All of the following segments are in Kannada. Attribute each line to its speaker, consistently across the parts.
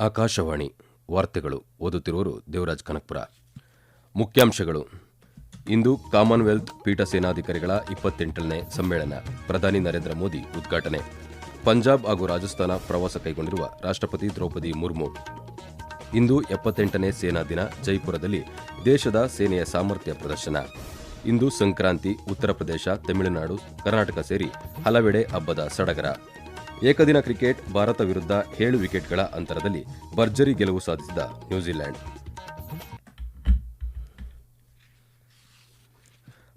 Speaker 1: ಆಕಾಶವಾಣಿ ವಾರ್ತೆಗಳು ಓದುತ್ತಿರುವರು ದೇವರಾಜ್ ಕನಕ್ಪುರ. ಮುಖ್ಯಾಂಶಗಳು. ಇಂದು ಕಾಮನ್ವೆಲ್ತ್ ಪೀಠ ಸೇನಾಧಿಕಾರಿಗಳ ಇಪ್ಪತ್ತೆಂಟನೇ ಸಮ್ಮೇಳನ. ಪ್ರಧಾನಿ ನರೇಂದ್ರ ಮೋದಿ ಉದ್ಘಾಟನೆ. ಪಂಜಾಬ್ ಹಾಗೂ ರಾಜಸ್ಥಾನ ಪ್ರವಾಸ ಕೈಗೊಂಡಿರುವ ರಾಷ್ಟ್ರಪತಿ ದ್ರೌಪದಿ ಮುರ್ಮು. ಇಂದು ಎಪ್ಪತ್ತೆಂಟನೇ ಸೇನಾ ದಿನ, ಜೈಪುರದಲ್ಲಿ ದೇಶದ ಸೇನೆಯ ಸಾಮರ್ಥ್ಯ ಪ್ರದರ್ಶನ. ಇಂದು ಸಂಕ್ರಾಂತಿ, ಉತ್ತರ ಪ್ರದೇಶ, ತಮಿಳುನಾಡು, ಕರ್ನಾಟಕ ಸೇರಿ ಹಲವೆಡೆ ಹಬ್ಬದ ಸಡಗರ. ಏಕದಿನ ಕ್ರಿಕೆಟ್ ಭಾರತ ವಿರುದ್ಧ ಏಳು ವಿಕೆಟ್ಗಳ ಅಂತರದಲ್ಲಿ ಭರ್ಜರಿ ಗೆಲುವು ಸಾಧಿಸಿದ ನ್ಯೂಜಿಲೆಂಡ್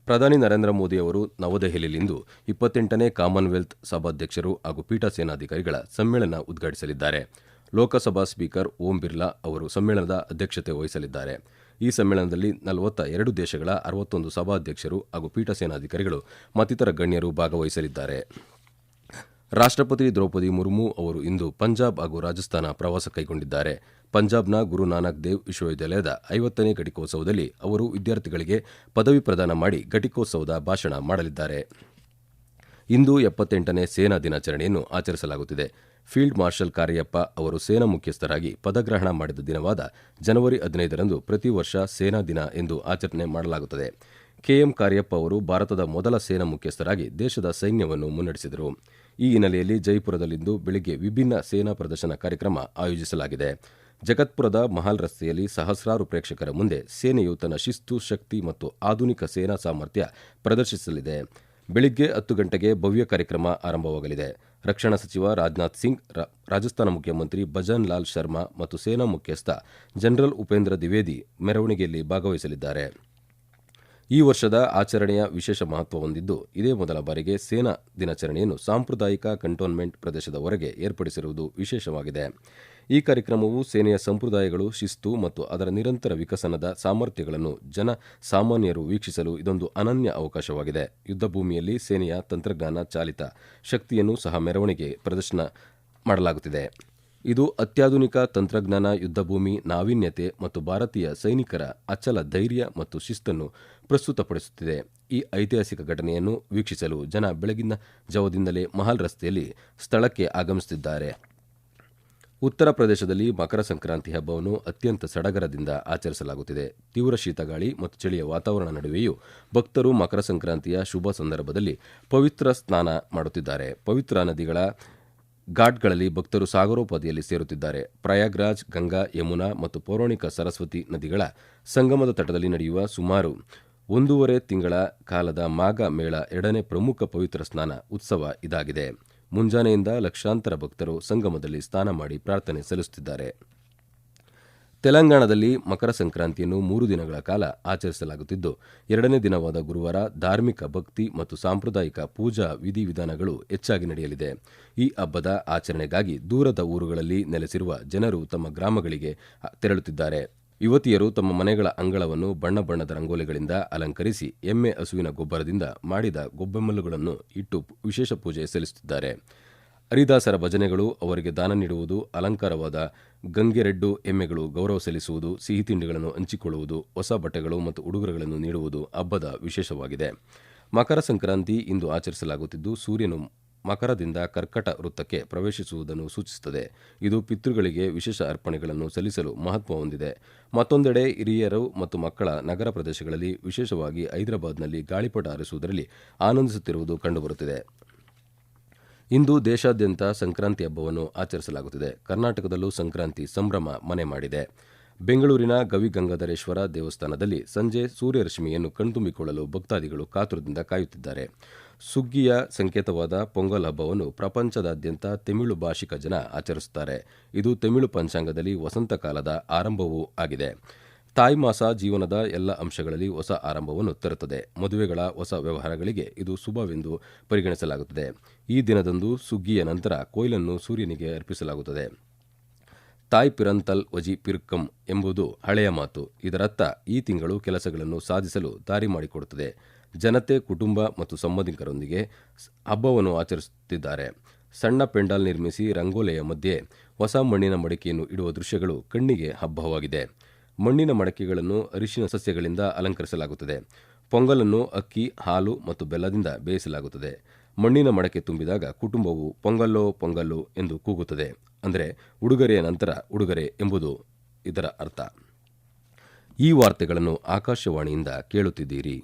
Speaker 1: ಪ್ರಧಾನಿ ನರೇಂದ್ರ ಮೋದಿ ಅವರು ನವದೆಹಲಿಯಲ್ಲಿಂದು ಇಪ್ಪತ್ತೆಂಟನೇ ಕಾಮನ್ವೆಲ್ತ್ ಸಭಾಧ್ಯಕ್ಷರು ಹಾಗೂ ಪೀಠ ಸೇನಾಧಿಕಾರಿಗಳ ಸಮ್ಮೇಳನ ಉದ್ಘಾಟಿಸಲಿದ್ದಾರೆ. ಲೋಕಸಭಾ ಸ್ಪೀಕರ್ ಓಂ ಬಿರ್ಲಾ ಅವರು ಸಮ್ಮೇಳನದ ಅಧ್ಯಕ್ಷತೆ ವಹಿಸಲಿದ್ದಾರೆ. ಈ ಸಮ್ಮೇಳನದಲ್ಲಿ ನಲವತ್ತ ಎರಡು ದೇಶಗಳ ಅರವತ್ತೊಂದು ಸಭಾಧ್ಯಕ್ಷರು ಹಾಗೂ ಪೀಠ ಸೇನಾಧಿಕಾರಿಗಳು ಮತ್ತಿತರ ಗಣ್ಯರು ಭಾಗವಹಿಸಲಿದ್ದಾರೆ. ರಾಷ್ಟ್ರಪತಿ ದ್ರೌಪದಿ ಮುರ್ಮು ಅವರು ಇಂದು ಪಂಜಾಬ್ ಹಾಗೂ ರಾಜಸ್ಥಾನ ಪ್ರವಾಸ ಕೈಗೊಂಡಿದ್ದಾರೆ. ಪಂಜಾಬ್ನ ಗುರು ನಾನಕ್ ದೇವ್ ವಿಶ್ವವಿದ್ಯಾಲಯದ ಐವತ್ತನೇ ಘಟಿಕೋತ್ಸವದಲ್ಲಿ ಅವರು ವಿದ್ಯಾರ್ಥಿಗಳಿಗೆ ಪದವಿ ಪ್ರದಾನ ಮಾಡಿ ಘಟಿಕೋತ್ಸವದ ಭಾಷಣ ಮಾಡಲಿದ್ದಾರೆ. ಇಂದು ಎಪ್ಪತ್ತೆಂಟನೇ ಸೇನಾ ದಿನಾಚರಣೆಯನ್ನು ಆಚರಿಸಲಾಗುತ್ತಿದೆ. ಫೀಲ್ಡ್ ಮಾರ್ಷಲ್ ಕಾರ್ಯಪ್ಪ ಅವರು ಸೇನಾ ಮುಖ್ಯಸ್ಥರಾಗಿ ಪದಗ್ರಹಣ ಮಾಡಿದ ದಿನವಾದ ಜನವರಿ ಹದಿನೈದರಂದು ಪ್ರತಿ ವರ್ಷ ಸೇನಾ ದಿನ ಎಂದು ಆಚರಣೆ ಮಾಡಲಾಗುತ್ತದೆ. ಕೆಎಂ ಕಾರ್ಯಪ್ಪ ಅವರು ಭಾರತದ ಮೊದಲ ಸೇನಾ ಮುಖ್ಯಸ್ಥರಾಗಿ ದೇಶದ ಸೈನ್ಯವನ್ನು ಮುನ್ನಡೆಸಿದರು. ಈ ಹಿನ್ನೆಲೆಯಲ್ಲಿ ಜೈಪುರದಲ್ಲಿಂದು ಬೆಳಿಗ್ಗೆ ವಿಭಿನ್ನ ಸೇನಾ ಪ್ರದರ್ಶನ ಕಾರ್ಯಕ್ರಮ ಆಯೋಜಿಸಲಾಗಿದೆ. ಜಗತ್ಪುರದ ಮಹಾಲ್ ರಸ್ತೆಯಲ್ಲಿ ಸಹಸ್ರಾರು ಪ್ರೇಕ್ಷಕರ ಮುಂದೆ ಸೇನೆಯು ತನ್ನ ಶಿಸ್ತು, ಶಕ್ತಿ ಮತ್ತು ಆಧುನಿಕ ಸೇನಾ ಸಾಮರ್ಥ್ಯ ಪ್ರದರ್ಶಿಸಲಿದೆ. ಬೆಳಿಗ್ಗೆ ಹತ್ತು ಗಂಟೆಗೆ ಭವ್ಯ ಕಾರ್ಯಕ್ರಮ ಆರಂಭವಾಗಲಿದೆ. ರಕ್ಷಣಾ ಸಚಿವ ರಾಜನಾಥ್ ಸಿಂಗ್ ರಾಜಸ್ಥಾನ ಮುಖ್ಯಮಂತ್ರಿ ಭಜನ್ ಲಾಲ್ ಶರ್ಮಾ ಮತ್ತು ಸೇನಾ ಮುಖ್ಯಸ್ಥ ಜನರಲ್ ಉಪೇಂದ್ರ ದ್ವಿವೇದಿ ಮೆರವಣಿಗೆಯಲ್ಲಿ ಭಾಗವಹಿಸಲಿದ್ದಾರೆ. ಈ ವರ್ಷದ ಆಚರಣೆಯ ವಿಶೇಷ ಮಹತ್ವ ಹೊಂದಿದ್ದು, ಇದೇ ಮೊದಲ ಬಾರಿಗೆ ಸೇನಾ ದಿನಾಚರಣೆಯನ್ನು ಸಾಂಪ್ರದಾಯಿಕ ಕಂಟೋನ್ಮೆಂಟ್ ಪ್ರದೇಶದ ಹೊರಗೆ ಏರ್ಪಡಿಸಿರುವುದು ವಿಶೇಷವಾಗಿದೆ. ಈ ಕಾರ್ಯಕ್ರಮವು ಸೇನೆಯ ಸಂಪ್ರದಾಯಗಳು, ಶಿಸ್ತು ಮತ್ತು ಅದರ ನಿರಂತರ ವಿಕಸನದ ಸಾಮರ್ಥ್ಯಗಳನ್ನು ಜನ ಸಾಮಾನ್ಯರು ವೀಕ್ಷಿಸಲು ಇದೊಂದು ಅನನ್ಯ ಅವಕಾಶವಾಗಿದೆ. ಯುದ್ಧ ಭೂಮಿಯಲ್ಲಿ ಸೇನೆಯ ತಂತ್ರಜ್ಞಾನ ಚಾಲಿತ ಶಕ್ತಿಯನ್ನು ಸಹ ಮೆರವಣಿಗೆ ಪ್ರದರ್ಶನ ಮಾಡಲಾಗುತ್ತಿದೆ. ಇದು ಅತ್ಯಾಧುನಿಕ ತಂತ್ರಜ್ಞಾನ, ಯುದ್ಧಭೂಮಿ, ನಾವೀನ್ಯತೆ ಮತ್ತು ಭಾರತೀಯ ಸೈನಿಕರ ಅಚಲ ಧೈರ್ಯ ಮತ್ತು ಶಿಸ್ತನ್ನು ಪ್ರಸ್ತುತಪಡಿಸುತ್ತಿದೆ. ಈ ಐತಿಹಾಸಿಕ ಘಟನೆಯನ್ನು ವೀಕ್ಷಿಸಲು ಜನ ಬೆಳಗಿನ ಜಾವದಿಂದಲೇ ಮಹಲ್ ರಸ್ತೆಯಲ್ಲಿ ಸ್ಥಳಕ್ಕೆ ಆಗಮಿಸುತ್ತಿದ್ದಾರೆ. ಉತ್ತರ ಪ್ರದೇಶದಲ್ಲಿ ಮಕರ ಸಂಕ್ರಾಂತಿ ಹಬ್ಬವನ್ನು ಅತ್ಯಂತ ಸಡಗರದಿಂದ ಆಚರಿಸಲಾಗುತ್ತಿದೆ. ತೀವ್ರ ಶೀತಗಾಳಿ ಮತ್ತು ಚಳಿಯ ವಾತಾವರಣ ನಡುವೆಯೂ ಭಕ್ತರು ಮಕರ ಸಂಕ್ರಾಂತಿಯ ಶುಭ ಸಂದರ್ಭದಲ್ಲಿ ಪವಿತ್ರ ಸ್ನಾನ ಮಾಡುತ್ತಿದ್ದಾರೆ. ಪವಿತ್ರ ನದಿಗಳ ಘಾಟ್ಗಳಲ್ಲಿ ಭಕ್ತರು ಸಾಗರೋಪಾದಿಯಲ್ಲಿ ಸೇರುತ್ತಿದ್ದಾರೆ. ಪ್ರಯಾಗ್ರಾಜ್, ಗಂಗಾ, ಯಮುನಾ ಮತ್ತು ಪೌರಾಣಿಕ ಸರಸ್ವತಿ ನದಿಗಳ ಸಂಗಮದ ತಟದಲ್ಲಿ ನಡೆಯುವ ಸುಮಾರು ಒಂದೂವರೆ ತಿಂಗಳ ಕಾಲದ ಮಾಘ ಮೇಳ ಎರಡನೇ ಪ್ರಮುಖ ಪವಿತ್ರ ಸ್ನಾನ ಉತ್ಸವ ಇದಾಗಿದೆ. ಮುಂಜಾನೆಯಿಂದ ಲಕ್ಷಾಂತರ ಭಕ್ತರು ಸಂಗಮದಲ್ಲಿ ಸ್ನಾನ ಮಾಡಿ ಪ್ರಾರ್ಥನೆ ಸಲ್ಲಿಸುತ್ತಿದ್ದಾರೆ. ತೆಲಂಗಾಣದಲ್ಲಿ ಮಕರ ಸಂಕ್ರಾಂತಿಯನ್ನು ಮೂರು ದಿನಗಳ ಕಾಲ ಆಚರಿಸಲಾಗುತ್ತಿದ್ದು, ಎರಡನೇ ದಿನವಾದ ಗುರುವಾರ ಧಾರ್ಮಿಕ ಭಕ್ತಿ ಮತ್ತು ಸಾಂಪ್ರದಾಯಿಕ ಪೂಜಾ ವಿಧಿವಿಧಾನಗಳು ಹೆಚ್ಚಾಗಿ ನಡೆಯಲಿದೆ. ಈ ಹಬ್ಬದ ಆಚರಣೆಗಾಗಿ ದೂರದ ಊರುಗಳಲ್ಲಿ ನೆಲೆಸಿರುವ ಜನರು ತಮ್ಮ ಗ್ರಾಮಗಳಿಗೆ ತೆರಳುತ್ತಿದ್ದಾರೆ. ಯುವತಿಯರು ತಮ್ಮ ಮನೆಗಳ ಅಂಗಳವನ್ನು ಬಣ್ಣ ಬಣ್ಣದ ರಂಗೋಲಿಗಳಿಂದ ಅಲಂಕರಿಸಿ, ಎಮ್ಮೆ ಹಸುವಿನ ಗೊಬ್ಬರದಿಂದ ಮಾಡಿದ ಗೊಬ್ಬೆಮ್ಮಲುಗಳನ್ನು ಇಟ್ಟು ವಿಶೇಷ ಪೂಜೆ ಸಲ್ಲಿಸುತ್ತಿದ್ದಾರೆ. ಹರಿದಾಸರ ಭಜನೆಗಳು ಅವರಿಗೆ ದಾನ ನೀಡುವುದು, ಅಲಂಕಾರವಾದ ಗಂಗೆರೆಡ್ಡು ಎಮ್ಮೆಗಳು ಗೌರವ ಸಲ್ಲಿಸುವುದು, ಸಿಹಿ ತಿಂಡಿಗಳನ್ನು ಹಂಚಿಕೊಳ್ಳುವುದು, ಹೊಸ ಬಟ್ಟೆಗಳು ಮತ್ತು ಉಡುಗೊರೆಗಳನ್ನು ನೀಡುವುದು ಹಬ್ಬದ ವಿಶೇಷವಾಗಿದೆ. ಮಕರ ಸಂಕ್ರಾಂತಿ ಇಂದು ಆಚರಿಸಲಾಗುತ್ತಿದ್ದು, ಸೂರ್ಯನು ಮಕರದಿಂದ ಕರ್ಕಟ ವೃತ್ತಕ್ಕೆ ಪ್ರವೇಶಿಸುವುದನ್ನು ಸೂಚಿಸುತ್ತದೆ. ಇದು ಪಿತೃಗಳಿಗೆ ವಿಶೇಷ ಅರ್ಪಣೆಗಳನ್ನು ಸಲ್ಲಿಸಲು ಮಹತ್ವ ಹೊಂದಿದೆ. ಮತ್ತೊಂದೆಡೆ ಹಿರಿಯರು ಮತ್ತು ಮಕ್ಕಳ ನಗರ ಪ್ರದೇಶಗಳಲ್ಲಿ ವಿಶೇಷವಾಗಿ ಹೈದರಾಬಾದ್ನಲ್ಲಿ ಗಾಳಿಪಟ ಹಾರಿಸುವುದರಲ್ಲಿ ಆನಂದಿಸುತ್ತಿರುವುದು ಕಂಡುಬರುತ್ತಿದೆ. ಇಂದು ದೇಶಾದ್ಯಂತ ಸಂಕ್ರಾಂತಿ ಹಬ್ಬವನ್ನು ಆಚರಿಸಲಾಗುತ್ತಿದೆ. ಕರ್ನಾಟಕದಲ್ಲೂ ಸಂಕ್ರಾಂತಿ ಸಂಭ್ರಮ ಮನೆ ಮಾಡಿದೆ. ಬೆಂಗಳೂರಿನ ಗವಿಗಂಗಾಧರೇಶ್ವರ ದೇವಸ್ಥಾನದಲ್ಲಿ ಸಂಜೆ ಸೂರ್ಯರಶ್ಮಿಯನ್ನು ಕಣ್ತುಂಬಿಕೊಳ್ಳಲು ಭಕ್ತಾದಿಗಳು ಕಾತುರದಿಂದ ಕಾಯುತ್ತಿದ್ದಾರೆ. ಸುಗ್ಗಿಯ ಸಂಕೇತವಾದ ಪೊಂಗಲ್ ಹಬ್ಬವನ್ನು ಪ್ರಪಂಚದಾದ್ಯಂತ ತಮಿಳು ಭಾಷಿಕ ಜನ ಆಚರಿಸುತ್ತಾರೆ. ಇದು ತಮಿಳು ಪಂಚಾಂಗದಲ್ಲಿ ವಸಂತ ಕಾಲದ ಆರಂಭವೂ ಆಗಿದೆ. ತಾಯಿ ಮಾಸ ಜೀವನದ ಎಲ್ಲ ಅಂಶಗಳಲ್ಲಿ ಹೊಸ ಆರಂಭವನ್ನು ತರುತ್ತದೆ. ಮದುವೆಗಳ ಹೊಸ ವ್ಯವಹಾರಗಳಿಗೆ ಇದು ಶುಭವೆಂದು ಪರಿಗಣಿಸಲಾಗುತ್ತದೆ. ಈ ದಿನದಂದು ಸುಗ್ಗಿಯ ನಂತರ ಕೊಯ್ಲನ್ನು ಸೂರ್ಯನಿಗೆ ಅರ್ಪಿಸಲಾಗುತ್ತದೆ. ತಾಯ್ ಪಿರಂತಲ್ ವಜಿ ಪಿರ್ಕಂ ಎಂಬುದು ಹಳೆಯ ಮಾತು. ಇದರರ್ಥ, ಈ ತಿಂಗಳು ಕೆಲಸಗಳನ್ನು ಸಾಧಿಸಲು ದಾರಿ ಮಾಡಿಕೊಡುತ್ತದೆ. ಜನತೆ, ಕುಟುಂಬ ಮತ್ತು ಸಂಬಂಧಿಕರೊಂದಿಗೆ ಹಬ್ಬವನ್ನು ಆಚರಿಸುತ್ತಿದ್ದಾರೆ. ಸಣ್ಣ ಪೆಂಡಾಲ್ ನಿರ್ಮಿಸಿ ರಂಗೋಲೆಯ ಮಧ್ಯೆ ಹೊಸ ಮಣ್ಣಿನ ಮಡಿಕೆಯನ್ನು ಇಡುವ ದೃಶ್ಯಗಳು ಕಣ್ಣಿಗೆ ಹಬ್ಬವಾಗಿದೆ. ಮಣ್ಣಿನ ಮಡಕೆಗಳನ್ನು ಅರಿಶಿನ ಸಸ್ಯಗಳಿಂದ ಅಲಂಕರಿಸಲಾಗುತ್ತದೆ. ಪೊಂಗಲನ್ನು ಅಕ್ಕಿ, ಹಾಲು ಮತ್ತು ಬೆಲ್ಲದಿಂದ ಬೇಯಿಸಲಾಗುತ್ತದೆ. ಮಣ್ಣಿನ ಮಡಕೆ ತುಂಬಿದಾಗ ಕುಟುಂಬವು ಪೊಂಗಲ್ಲೋ ಪೊಂಗಲ್ಲು ಎಂದು ಕೂಗುತ್ತದೆ. ಅಂದರೆ ಉಡುಗೊರೆಯ ನಂತರ ಉಡುಗೊರೆ ಎಂಬುದು ಇದರ ಅರ್ಥ. ಈ ವಾರ್ತೆಗಳನ್ನು ಆಕಾಶವಾಣಿಯಿಂದ ಕೇಳುತ್ತಿದ್ದೀರಿ.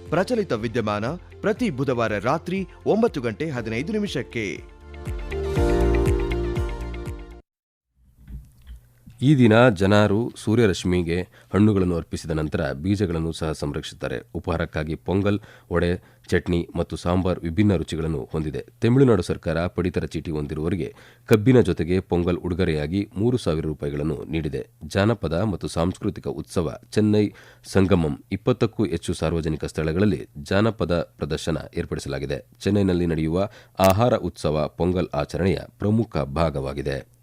Speaker 2: ಪ್ರಚಲಿತ ವಿದ್ಯಮಾನ ಪ್ರತಿ ಬುಧವಾರ ರಾತ್ರಿ ಒಂಬತ್ತು ಗಂಟೆ ಹದಿನೈದು ನಿಮಿಷಕ್ಕೆ.
Speaker 1: ಈ ದಿನ ಜನರು ಸೂರ್ಯರಶ್ಮಿಗೆ ಹಣ್ಣುಗಳನ್ನು ಅರ್ಪಿಸಿದ ನಂತರ ಬೀಜಗಳನ್ನು ಸಹ ಸಂರಕ್ಷಿಸುತ್ತಾರೆ. ಉಪಹಾರಕ್ಕಾಗಿ ಪೊಂಗಲ್, ವಡೆ, ಚಟ್ನಿ ಮತ್ತು ಸಾಂಬಾರ್ ವಿಭಿನ್ನ ರುಚಿಗಳನ್ನು ಹೊಂದಿದೆ. ತಮಿಳುನಾಡು ಸರ್ಕಾರ ಪಡಿತರ ಚೀಟಿ ಹೊಂದಿರುವವರಿಗೆ ಕಬ್ಬಿನ ಜೊತೆಗೆ ಪೊಂಗಲ್ ಉಡುಗೊರೆಯಾಗಿ ಮೂರು ಸಾವಿರ ರೂಪಾಯಿಗಳನ್ನು ನೀಡಿದೆ. ಜಾನಪದ ಮತ್ತು ಸಾಂಸ್ಕೃತಿಕ ಉತ್ಸವ ಚೆನ್ನೈ ಸಂಗಮಂ ಇಪ್ಪತ್ತಕ್ಕೂ ಹೆಚ್ಚು ಸಾರ್ವಜನಿಕ ಸ್ಥಳಗಳಲ್ಲಿ ಜಾನಪದ ಪ್ರದರ್ಶನ ಏರ್ಪಡಿಸಲಾಗಿದೆ. ಚೆನ್ನೈನಲ್ಲಿ ನಡೆಯುವ ಆಹಾರ ಉತ್ಸವ ಪೊಂಗಲ್ ಆಚರಣೆಯ ಪ್ರಮುಖ ಭಾಗವಾಗಿದೆ.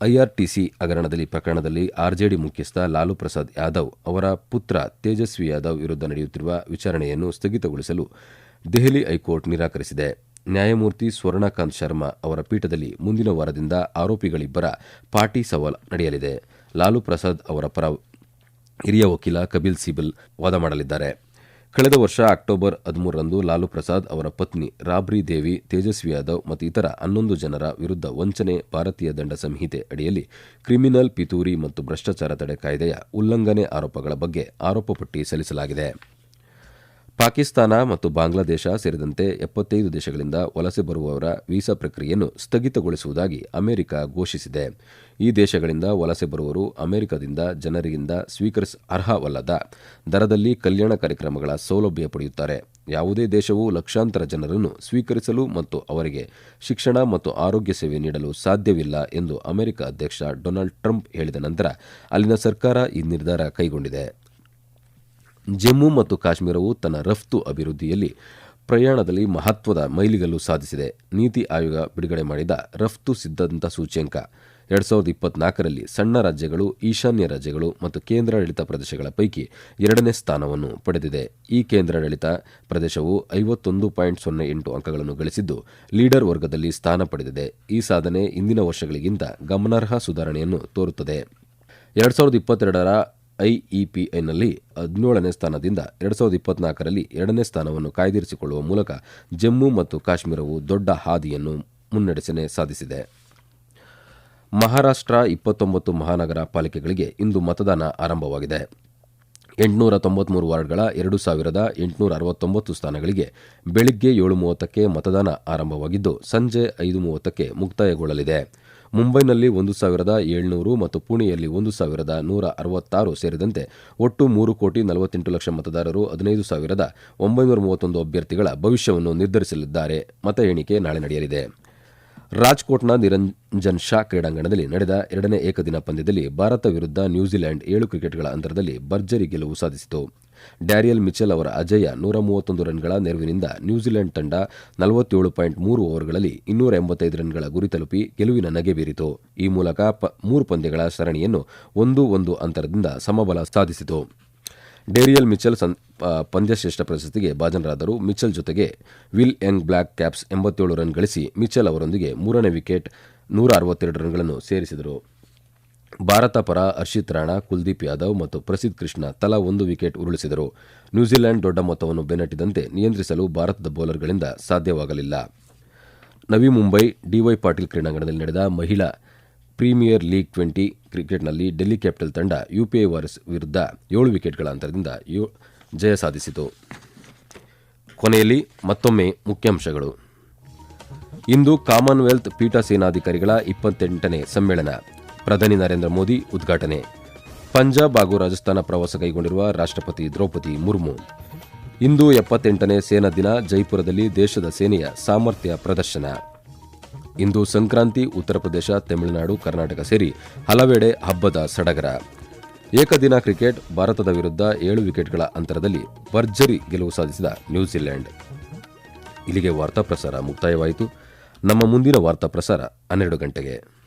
Speaker 1: ಐಆರ್ಟಿಸಿ ಹಗರಣದಲ್ಲಿ ಪ್ರಕರಣದಲ್ಲಿ ಆರ್ಜೆಡಿ ಮುಖ್ಯಸ್ಥ ಲಾಲು ಪ್ರಸಾದ್ ಯಾದವ್ ಅವರ ಪುತ್ರ ತೇಜಸ್ವಿ ಯಾದವ್ ವಿರುದ್ಧ ನಡೆಯುತ್ತಿರುವ ವಿಚಾರಣೆಯನ್ನು ಸ್ಥಗಿತಗೊಳಿಸಲು ದೆಹಲಿ ಹೈಕೋರ್ಟ್ ನಿರಾಕರಿಸಿದೆ. ನ್ಯಾಯಮೂರ್ತಿ ಸ್ವರ್ಣಕಾಂತ್ ಶರ್ಮಾ ಅವರ ಪೀಠದಲ್ಲಿ ಮುಂದಿನ ವಾರದಿಂದ ಆರೋಪಿಗಳಿಬ್ಬರ ಪಾಟಿ ಸವಾಲ್ ನಡೆಯಲಿದೆ. ಲಾಲು ಪ್ರಸಾದ್ ಅವರ ಪರ ಹಿರಿಯ ವಕೀಲ ಕಪಿಲ್ ಸಿಬಲ್ ವಾದ ಮಾಡಲಿದ್ದಾರೆ. ಕಳೆದ ವರ್ಷ ಅಕ್ಟೋಬರ್ ಹದಿಮೂರರಂದು ಲಾಲು ಪ್ರಸಾದ್ ಅವರ ಪತ್ನಿ ರಾಬ್ರಿ ದೇವಿ, ತೇಜಸ್ವಿ ಯಾದವ್ ಮತ್ತು ಇತರ ಹನ್ನೊಂದು ಜನರ ವಿರುದ್ಧ ವಂಚನೆ ಭಾರತೀಯ ದಂಡ ಸಂಹಿತೆ ಅಡಿಯಲ್ಲಿ ಕ್ರಿಮಿನಲ್ ಪಿತೂರಿ ಮತ್ತು ಭ್ರಷ್ಟಾಚಾರ ತಡೆ ಕಾಯ್ದೆಯ ಉಲ್ಲಂಘನೆ ಆರೋಪಗಳ ಬಗ್ಗೆ ಆರೋಪ ಪಟ್ಟಿ ಸಲ್ಲಿಸಲಾಗಿದೆ. ಪಾಕಿಸ್ತಾನ ಮತ್ತು ಬಾಂಗ್ಲಾದೇಶ ಸೇರಿದಂತೆ ಎಪ್ಪತ್ತೈದು ದೇಶಗಳಿಂದ ವಲಸೆ ಬರುವವರ ವೀಸಾ ಪ್ರಕ್ರಿಯೆಯನ್ನು ಸ್ಥಗಿತಗೊಳಿಸುವುದಾಗಿ ಅಮೆರಿಕ ಘೋಷಿಸಿದೆ. ಈ ದೇಶಗಳಿಂದ ವಲಸೆ ಬರುವವರು ಅಮೆರಿಕದಿಂದ ಜನರಿಂದ ಸ್ವೀಕರಿಸ ಅರ್ಹವಲ್ಲದ ದರದಲ್ಲಿ ಕಲ್ಯಾಣ ಕಾರ್ಯಕ್ರಮಗಳ ಸೌಲಭ್ಯ ಪಡೆಯುತ್ತಾರೆ. ಯಾವುದೇ ದೇಶವು ಲಕ್ಷಾಂತರ ಜನರನ್ನು ಸ್ವೀಕರಿಸಲು ಮತ್ತು ಅವರಿಗೆ ಶಿಕ್ಷಣ ಮತ್ತು ಆರೋಗ್ಯ ಸೇವೆ ನೀಡಲು ಸಾಧ್ಯವಿಲ್ಲ ಎಂದು ಅಮೆರಿಕ ಅಧ್ಯಕ್ಷ ಡೊನಾಲ್ಡ್ ಟ್ರಂಪ್ ಹೇಳಿದ ನಂತರ ಅಲ್ಲಿನ ಸರ್ಕಾರ ಈ ನಿರ್ಧಾರ ಕೈಗೊಂಡಿದೆ. ಜಮ್ಮು ಮತ್ತು ಕಾಶ್ಮೀರವು ತನ್ನ ರಫ್ತು ಅಭಿವೃದ್ಧಿಯಲ್ಲಿ ಪ್ರಯಾಣದಲ್ಲಿ ಮಹತ್ವದ ಮೈಲಿಗಲ್ಲು ಸಾಧಿಸಿದೆ. ನೀತಿ ಆಯೋಗ ಬಿಡುಗಡೆ ಮಾಡಿದ ರಫ್ತು ಸಿದ್ಧಾಂತ ಸೂಚ್ಯಂಕ ಎರಡ್ ಸಾವಿರದ ಇಪ್ಪತ್ನಾಲ್ಕರಲ್ಲಿ ಸಣ್ಣ ರಾಜ್ಯಗಳು, ಈಶಾನ್ಯ ರಾಜ್ಯಗಳು ಮತ್ತು ಕೇಂದ್ರಾಡಳಿತ ಪ್ರದೇಶಗಳ ಪೈಕಿ ಎರಡನೇ ಸ್ಥಾನವನ್ನು ಪಡೆದಿದೆ. ಈ ಕೇಂದ್ರಾಡಳಿತ ಪ್ರದೇಶವು ಐವತ್ತೊಂದು ಪಾಯಿಂಟ್ ಸೊನ್ನೆ ಎಂಟು ಅಂಕಗಳನ್ನು ಗಳಿಸಿದ್ದು ಲೀಡರ್ ವರ್ಗದಲ್ಲಿ ಸ್ಥಾನ ಪಡೆದಿದೆ. ಈ ಸಾಧನೆ ಇಂದಿನ ವರ್ಷಗಳಿಗಿಂತ ಗಮನಾರ್ಹ ಸುಧಾರಣೆಯನ್ನು ತೋರುತ್ತದೆ. ಎರಡ್ ಸಾವಿರದ ಇಪ್ಪತ್ತೆರಡರ ಐಇಪಿಐನಲ್ಲಿ ಹದಿನೇಳನೇ ಸ್ಥಾನದಿಂದ ಎರಡ್ ಸಾವಿರದ ಇಪ್ಪತ್ನಾಲ್ಕರಲ್ಲಿ ಎರಡನೇ ಸ್ಥಾನವನ್ನು ಕಾಯ್ದಿರಿಸಿಕೊಳ್ಳುವ ಮೂಲಕ ಜಮ್ಮು ಮತ್ತು ಕಾಶ್ಮೀರವು ದೊಡ್ಡ ಹಾದಿಯನ್ನು ಮುನ್ನಡೆಸನೆ ಸಾಧಿಸಿದೆ. ಮಹಾರಾಷ್ಟ್ರ ಇಪ್ಪತ್ತೊಂಬತ್ತು ಮಹಾನಗರ ಪಾಲಿಕೆಗಳಿಗೆ ಇಂದು ಮತದಾನ ಆರಂಭವಾಗಿದೆ. ಎಂಟುನೂರ ತೊಂಬತ್ಮೂರು ವಾರ್ಡ್ಗಳ ಎರಡು ಸಾವಿರದ ಎಂಟುನೂರ ಅರವತ್ತೊಂಬತ್ತು ಸ್ಥಾನಗಳಿಗೆ ಬೆಳಿಗ್ಗೆ ಏಳು ಮೂವತ್ತಕ್ಕೆ ಮತದಾನ ಆರಂಭವಾಗಿದ್ದು, ಸಂಜೆ ಐದು ಮೂವತ್ತಕ್ಕೆ ಮುಕ್ತಾಯಗೊಳ್ಳಲಿದೆ. ಮುಂಬೈನಲ್ಲಿ ಒಂದು ಸಾವಿರದ ಏಳ್ನೂರು ಮತ್ತು ಪುಣೆಯಲ್ಲಿ ಒಂದು ಸಾವಿರದ ನೂರ ಅರವತ್ತಾರು ಸೇರಿದಂತೆ ಒಟ್ಟು ಮೂರು ಕೋಟಿ ನಲವತ್ತೆಂಟು ಲಕ್ಷ ಮತದಾರರು ಹದಿನೈದು ಸಾವಿರದ ಒಂಬೈನೂರ ಮೂವತ್ತೊಂದು ಅಭ್ಯರ್ಥಿಗಳ ಭವಿಷ್ಯವನ್ನು ನಿರ್ಧರಿಸಲಿದ್ದಾರೆ. ಮತ ಎಣಿಕೆ ನಾಳೆ ನಡೆಯಲಿದೆ. ರಾಜ್ಕೋಟ್ನ ನಿರಂಜನ್ ಶಾ ಕ್ರೀಡಾಂಗಣದಲ್ಲಿ ನಡೆದ ಎರಡನೇ ಏಕದಿನ ಪಂದ್ಯದಲ್ಲಿ ಭಾರತ ವಿರುದ್ಧ ನ್ಯೂಜಿಲೆಂಡ್ ಏಳು ಕ್ರಿಕೆಟ್ಗಳ ಅಂತರದಲ್ಲಿ ಭರ್ಜರಿ ಗೆಲುವು ಸಾಧಿಸಿತು. ಡ್ಯಾರಿಯಲ್ ಮಿಚೆಲ್ ಅವರ ಅಜಯ ನೂರ ಮೂವತ್ತೊಂದು ರನ್ಗಳ ನೆರವಿನಿಂದ ನ್ಯೂಜಿಲೆಂಡ್ ತಂಡ ನಲವತ್ತೇಳು ಪಾಯಿಂಟ್ ಮೂರು ಓವರ್ಗಳಲ್ಲಿ ಇನ್ನೂರ ಎಂಬತ್ತೈದು ರನ್ಗಳ ಗುರಿ ತಲುಪಿ ಗೆಲುವಿನ ನಗೆ ಬೀರಿತು. ಈ ಮೂಲಕ ಮೂರು ಪಂದ್ಯಗಳ ಸರಣಿಯನ್ನು ಒಂದು ಒಂದು ಅಂತರದಿಂದ ಸಮಬಲ ಸಾಧಿಸಿತು. ಡೇರಿಯಲ್ ಮಿಚೆಲ್ ಸಂ ಪಂದ್ಯಶ್ರೇಷ್ಠ ಪ್ರಶಸ್ತಿಗೆ ಭಾಜನರಾದರು. ಮಿಚೆಲ್ ಜೊತೆಗೆ ವಿಲ್ ಯಂಗ್ ಬ್ಲ್ಯಾಕ್ ಕ್ಯಾಪ್ಸ್ ಎಂಬತ್ತೇಳು ರನ್ ಗಳಿಸಿ ಮಿಚೆಲ್ ಅವರೊಂದಿಗೆ ಮೂರನೇ ವಿಕೆಟ್, ನೂರ ಅರವತ್ತೆರಡು ರನ್ಗಳನ್ನು ಸೇರಿಸಿದರು. ಭಾರತ ಪರ ಹರ್ಷಿತ್ ರಾಣಾ, ಕುಲ್ದೀಪ್ ಯಾದವ್ ಮತ್ತು ಪ್ರಸಿದ್ಧ ಕೃಷ್ಣ ತಲಾ ಒಂದು ವಿಕೆಟ್ ಉರುಳಿಸಿದರು. ನ್ಯೂಜಿಲೆಂಡ್ ದೊಡ್ಡ ಮೊತ್ತವನ್ನು ಬೆನ್ನಟ್ಟಿದಂತೆ ನಿಯಂತ್ರಿಸಲು ಭಾರತದ ಬೌಲರ್ಗಳಿಂದ ಸಾಧ್ಯವಾಗಲಿಲ್ಲ. ನವಿ ಮುಂಬೈ ಡಿವೈ ಪಾಟೀಲ್ ಕ್ರೀಡಾಂಗಣದಲ್ಲಿ ನಡೆದ ಮಹಿಳಾ ಪ್ರೀಮಿಯರ್ ಲೀಗ್ ಟ್ವೆಂಟಿ ಕ್ರಿಕೆಟ್ನಲ್ಲಿ ಡೆಲ್ಲಿ ಕ್ಯಾಪಿಟಲ್ ತಂಡ ಯುಪಿಐ ವಾರಿಸ್ ವಿರುದ್ಧ ಏಳು ವಿಕೆಟ್ಗಳ ಅಂತರದಿಂದ ಜಯ ಸಾಧಿಸಿತು. ಕೊನೆಯಲ್ಲಿ ಮತ್ತೊಮ್ಮೆ ಮುಖ್ಯಾಂಶಗಳು. ಇಂದು ಕಾಮನ್ವೆಲ್ತ್ ಪೀಠ ಸೇನಾಧಿಕಾರಿಗಳ ಇಪ್ಪತ್ತೆಂಟನೇ ಸಮ್ಮೇಳನ. ಪ್ರಧಾನಿ ನರೇಂದ್ರ ಮೋದಿ ಉದ್ಘಾಟನೆ. ಪಂಜಾಬ್ ಹಾಗೂ ರಾಜಸ್ಥಾನ ಪ್ರವಾಸ ಕೈಗೊಂಡಿರುವ ರಾಷ್ಟ್ರಪತಿ ದ್ರೌಪದಿ ಮುರ್ಮು. ಇಂದು ಎಪ್ಪತ್ತೆಂಟನೇ ಸೇನಾ ದಿನ ಜೈಪುರದಲ್ಲಿ ದೇಶದ ಸೇನೆಯ ಸಾಮರ್ಥ್ಯ ಪ್ರದರ್ಶನ. ಇಂದು ಸಂಕ್ರಾಂತಿ, ಉತ್ತರ ಪ್ರದೇಶ, ತಮಿಳುನಾಡು, ಕರ್ನಾಟಕ ಸೇರಿ ಹಲವೆಡೆ ಹಬ್ಬದ ಸಡಗರ. ಏಕದಿನ ಕ್ರಿಕೆಟ್, ಭಾರತದ ವಿರುದ್ಧ ಏಳು ವಿಕೆಟ್ಗಳ ಅಂತರದಲ್ಲಿ ಭರ್ಜರಿ ಗೆಲುವು ಸಾಧಿಸಿದ ನ್ಯೂಜಿಲೆಂಡ್. ಇಲ್ಲಿಗೆ ವಾರ್ತಾ ಪ್ರಸಾರ ಮುಕ್ತಾಯವಾಯಿತು. ನಮ್ಮ ಮುಂದಿನ ವಾರ್ತಾ ಪ್ರಸಾರ ಹನ್ನೆರಡು ಗಂಟೆಗೆ.